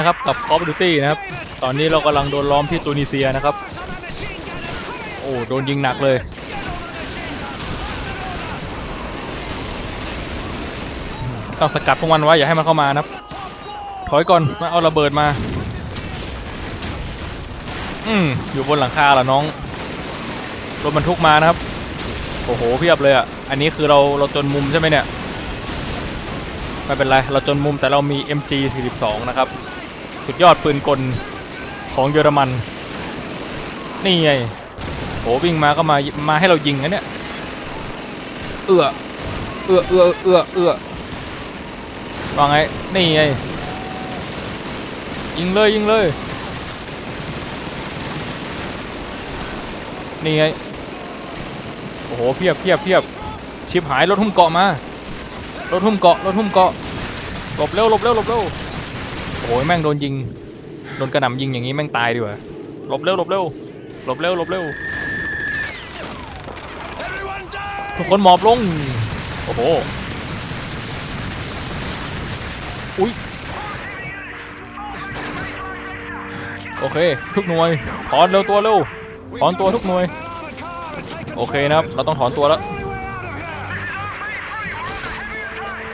นะครับกับ Call of Duty นะครับ ตอนนี้เรากำลังโดนล้อมที่ตูนิเซียนะครับ โอ้ โดนยิงหนักเลย ต้องสกัดพวกมันไว้ อย่าให้มันเข้ามานะครับ ถอยก่อนมาเอาระเบิดมา อืมอยู่บนหลังคาเหรอน้อง รถบรรทุกมานะครับ โอ้โห เพียบเลยอะ อันนี้คือเราเราจนมุมใช่ไหมเนี่ย ไม่เป็นไร เราจนมุมแต่เรามี MG 42 นะครับ สุดยอดปืนกลของเยอรมัน นี่ไงโหวิ่งมาก็มามาให้เรายิงนะเนี่ย เอื้อเอื้อเอื้อเอื้อเอื้อว่าไง นี่ไง ยิงเลยยิงเลย นี่ไง โอ้โหเพียบเพียบเพียบชิบหายรถหุ้มเกาะมา รถหุ้มเกาะรถหุ้มเกาะหลบเร็วหลบเร็วหลบเร็วโอ้ยแม่งโดนยิง โดนกระหน่ำยิงอย่างนี้แม่งตายดีกว่าหลบเร็วหลบเร็วหลบเร็วหลบเร็วทุกคนหมอบลง โอ้โห อุ้ย โอเค ทุกหน่วย ถอนเร็วตัวเร็ว ถอนตัวทุกหน่วย โอเคนะครับ เราต้องถอนตัวแล้ว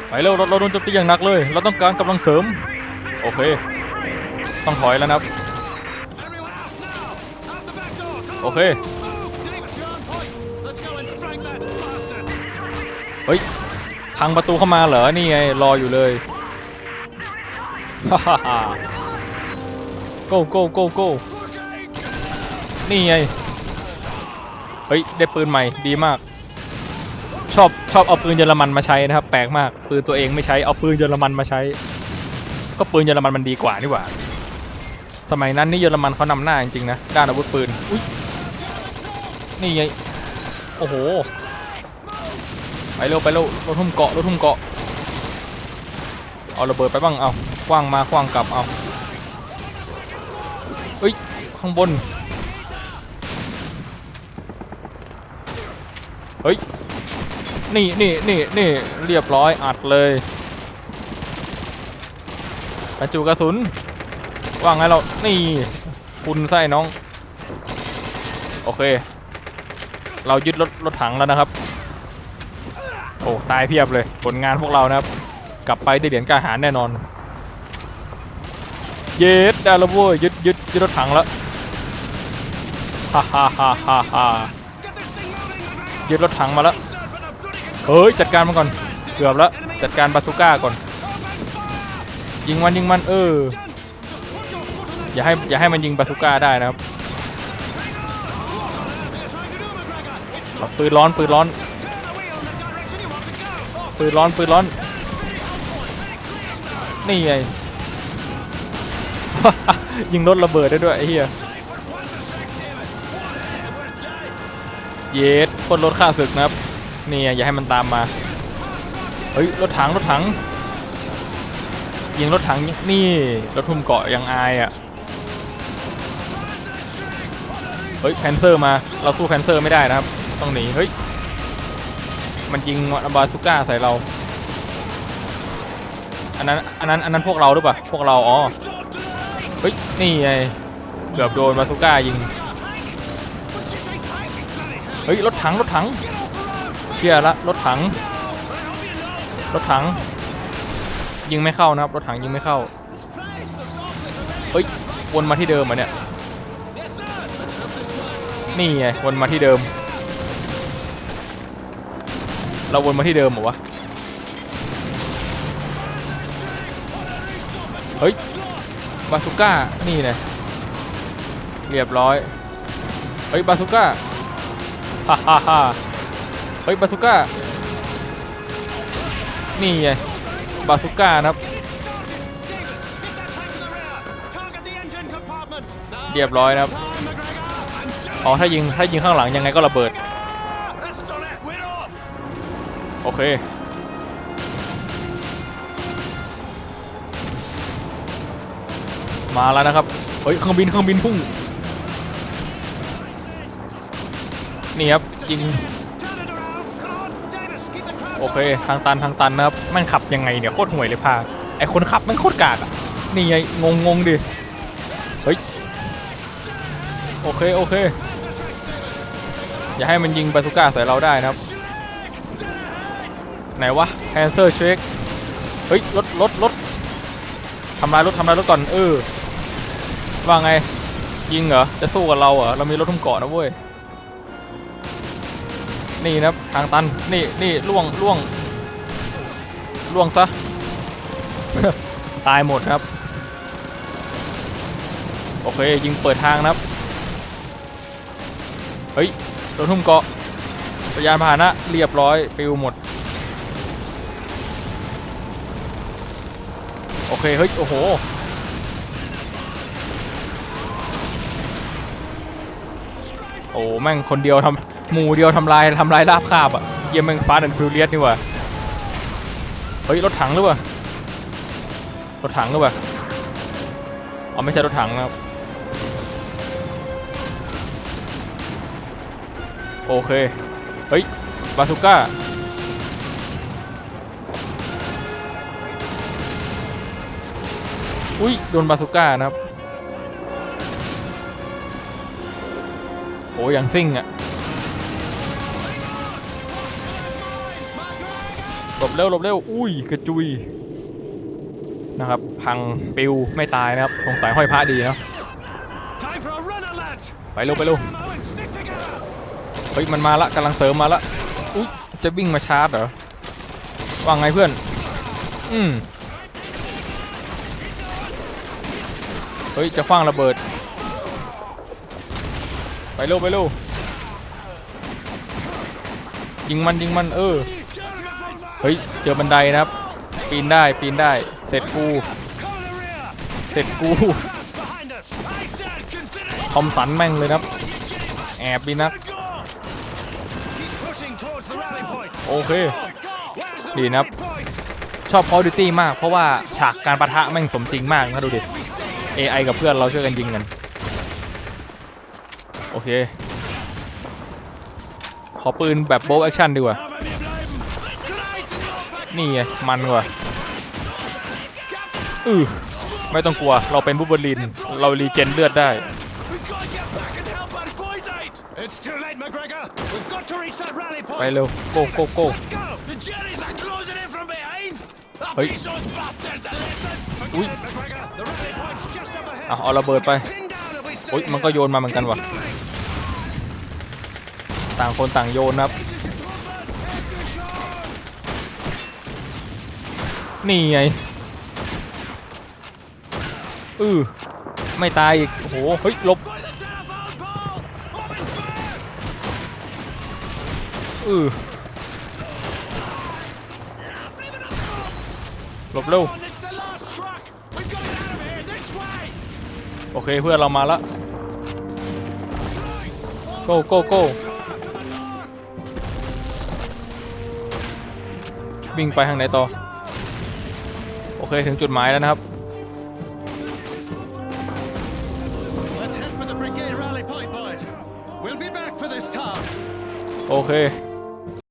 ไปเร็ว เราเราโดนโจมตีอย่างหนักเลย เราต้องการกำลังเสริม โอเค ต้องถอยแล้วนะครับ โอเค เฮ้ย พังประตูเข้ามาเหรอ นี่ไง รออยู่เลย ฮ่าฮ่าฮ่า go go go go นี่ไง เฮ้ย ได้ปืนใหม่ ดีมากชอบชอบเอาปืนเยอรมันมาใช้นะครับ แปลกมากปืนตัวเองไม่ใช้เอาปืนเยอรมันมาใช้ ก็ปืนเยอรมันมันดีกว่านี่หว่า สมัยนั้นนี่เยอรมันเขานำหน้าจริงๆนะด้านอาวุธปืนอุ้ยนี่ไงโอ้โหไปเร็วไปเร็วรถทุ่มเกาะรถทุ่มเกาะเอาระเบิดไปบ้างเอาคว้างมาคว้างกลับเอาเอ้ยข้างบนเฮ้ยนี่นี่นี่นี่เรียบร้อยอัดเลย บรรจุกระสุน ว่างไงเรา นี่คุณไส้น้อง โอเค เรายึดรถรถถังแล้วนะครับ โอ้ ตายเพียบเลย ผลงานพวกเรานะครับ กลับไปได้เหรียญกาหารแน่นอน เย็ดได้แล้วเว้ยยึดยึดยึดรถถังแล้วฮ่าฮ่าฮ่าฮ่าฮ่ายึดรถถังมาแล้ว เฮ้ย จัดการมันก่อน เกือบแล้ว จัดการบาซูก้าก่อน ยิงมันยิงมันเออ อย่าให้อย่าให้มันยิงบาซูก้าได้นะครับปืนร้อนปืนร้อนปืนร้อนปืนร้อน นี่ไงยิงรถระเบิดได้ด้วยไอ้เหี้ยเยสคนรถข้าศึกนะครับนี่อย่าให้มันตามมา เฮ้ยรถถังรถถัง ยิงรถถังนี่รถทุ่มเกาะยังอายอะเฮ้ยแพนเซอร์มาเราสู้แพนเซอร์ไม่ได้นะครับต้องหนีเฮ้ยมันยิงบาซูก้าใส่เราอันนั้นอันนั้นอันนั้นพวกเราหรือเปล่าพวกเราอ๋อเฮ้ยนี่ไงเกือบโดนบาซูก้ายิงเฮ้ยรถถังรถถังเชียร์ละรถถังรถถัง ยิงไม่เข้านะครับรถถังยิงไม่เข้าเฮ้ยวนมาที่เดิมเหรอะเนี่ยนี่ไงวนมาที่เดิม เราวนมาที่เดิมเหรอวะเฮ้ยบาซูก้านี่ไงเรียบร้อยเฮ้ยบาซูก้าฮ่าฮ่าฮ่าเฮ้ยบาซูก้านี่ไง บาซูก้านะครับเรียบร้อยนะครับอ๋อถ้ายิงถ้ายิงข้างหลังยังไงก็ระเบิดโอเคมาแล้วนะครับ เฮ้ยเครื่องบินเครื่องบินพุ่ง นี่ครับยิง โอเค ทางตันทางตันนะครับม่งขับยังไงเนี่ยโคตรห่วยเลยพาไอคนขับม่งโคตรกากอะนี่ไงงงงงดิเฮ้ยโอเคโอเค อย่าให้มันยิงบาซูก้าใส่เราได้นะครับ ไหนวะแคนเซอร์เช็คเฮ้ยรถรถรถทำลายรถทำลายรถก่อนเออว่าไงยิงเหรอจะสู้กับเราเหรอเรามีรถทุ่มเกาะนะเว้ย นี่นะครับทางตันนี่นี่ล่วงล่วงล่วงซะตายหมดครับ โอเคยิงเปิดทางนะครับเฮ้ยรถทุ่มเกาะยานพาหนะเรียบร้อยปิวหมด โอเคเฮ้ยโอ้โหโอ้แม่งคนเดียวทำ หมู่เดียวทำลายทำลายราบคาบอะเยี่ยมแม่งฟาดแอนฟิวเลียสนี่ว่าเฮ้ยรถถังหรือเปล่ารถถังหรือเปล่าอ๋อไม่ใช่รถถังนะครับโอเคเฮ้ยบาซูก้าอุ้ยโดนบาซูก้านะครับโอ้ยังซิ่งอะ หลบเร็วหลบเร็วอุ้ยกระจุยนะครับ พังปิวไม่ตายนะครับสงสัยห้อยพระดีเนาะ Time for a runner, lads. ไปเร็วไปเร็ว Ammo and stick together. เฮ้ยมันมาละกำลังเสริมมาละอุ๊ยจะวิ่งมาชาร์จเหรอว่าไงเพื่อน อืมเฮ้ยจะคว้างระเบิด ไปเร็วไปเร็วยิงมันยิงมันเออเฮ้ย เจอบันไดนะครับ ปีนได้ ปีนได้ เสร็จกู เสร็จกู ทอมสันแม่งเลยครับ แอบดีนัก โอเค ดีนะครับ ชอบ Call of Duty มาก เพราะว่าฉากการประทะแม่งสมจริงมากนะดูดิ AI กับเพื่อนเราช่วยกันยิงกัน โอเค ขอปืนแบบโบ a แอคชั่นดีกว่า นี่ไง มันกว่าอือไม่ต้องกลัว เราเป็นบูเบอริน เรารีเจนเลือดได้ We've got to get back and help our boys out. It's too late, McGregor. We've got to reach that rally point. ไปเร็ว โกโกโก Let's go. The Jerry's are closing in from behind. I'll Hey. teach those bastards a lesson. Ui. Forget it, McGregor. The rally point's just up ahead. อะเอาระเบิดไป Pin down if we stay โอ๊ยมันก็ here. โยนมาเหมือนกันว่ะ Keep moving. ต่างคนต่างโยนนะครับ นี่ไงอือไม่ตายอีกโอ้โหเฮ้ยลบอือลบเร็วโอเคเพื่อนเรามาละโก้โก้โก้วิ่งไปทางไหนต่อ เคถึงจุดหมายแล้วนะครับ Let's head for the brigade rally point, boys. We'll be back for this town. โอเค